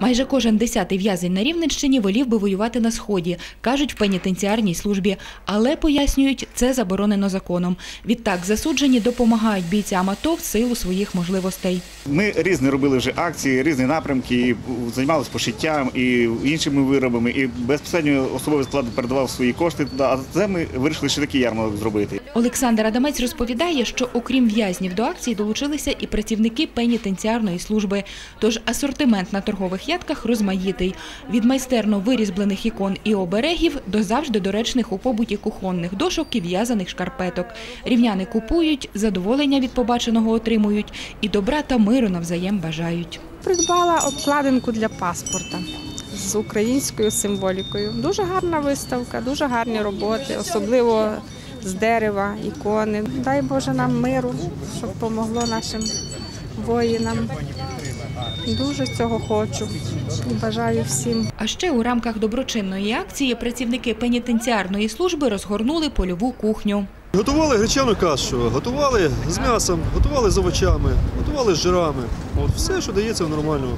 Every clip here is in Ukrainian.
Майже кожен десятий в'язень на Рівненщині волів би воювати на сході, кажуть в пенітенціарній службі, але пояснюють, це заборонено законом. Відтак засуджені допомагають бійцям АТО в силу своїх можливостей. Ми різні робили вже акції, різні напрямки, і займалися пошиттям і іншими виробами. І безпосередньо особовий склад передавав свої кошти. А це ми вирішили ще такий ярмарок зробити. Олександр Адамець розповідає, що окрім в'язнів до акції долучилися і працівники пенітенціарної служби. Тож асортимент на торгових ядках розмаїтий. Від майстерно вирізблених ікон і оберегів до завжди доречних у побуті кухонних дошок і в'язаних шкарпеток. Рівняни купують, задоволення від побаченого отримують і добра та миру навзаєм бажають. Придбала обкладинку для паспорта з українською символікою. Дуже гарна виставка, дуже гарні роботи, особливо з дерева, ікони. Дай Боже нам миру, щоб помогло нашим воїнам. Дуже цього хочу і бажаю всім. А ще у рамках доброчинної акції працівники пенітенціарної служби розгорнули польову кухню. Готували гречану кашу, готували з м'ясом, готували з овочами, готували з жирами. От все, що дається в нормальну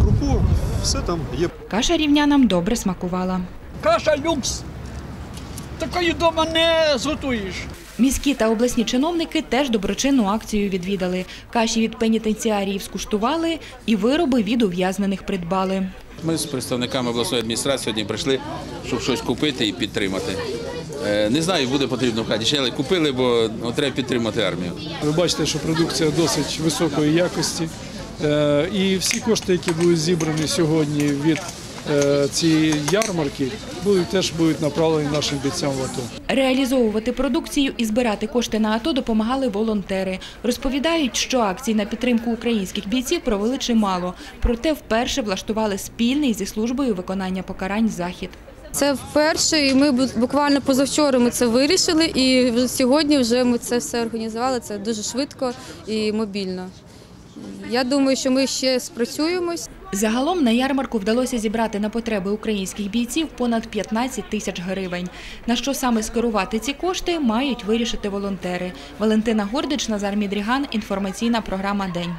крупу, все там є. Каша рівнянам добре смакувала. Каша люкс. Такої вдома не зготуєш. Міські та обласні чиновники теж доброчинну акцію відвідали. Каші від пенітенціаріїв скуштували і вироби від ув'язнених придбали. Ми з представниками обласної адміністрації сьогодні прийшли, щоб щось купити і підтримати. Е, Не знаю, буде потрібно в хаті, ще, але купили, бо ну, треба підтримати армію. Ви бачите, що продукція досить високої якості. Е, І всі кошти, які будуть зібрані сьогодні від е, цієї ярмарки, будуть теж будуть направлені нашим бійцям в АТО. Реалізовувати продукцію і збирати кошти на АТО допомагали волонтери. Розповідають, що акцій на підтримку українських бійців провели чимало. Проте вперше влаштували спільний зі службою виконання покарань захід. Це вперше, і ми буквально позавчора ми це вирішили, і сьогодні вже ми це все організували. Це дуже швидко і мобільно. Я думаю, що ми ще спрацюємось. Загалом на ярмарку вдалося зібрати на потреби українських бійців понад 15 тисяч гривень. На що саме скерувати ці кошти, мають вирішити волонтери. Валентина Гордич, Назар Мідріган. Інформаційна програма День.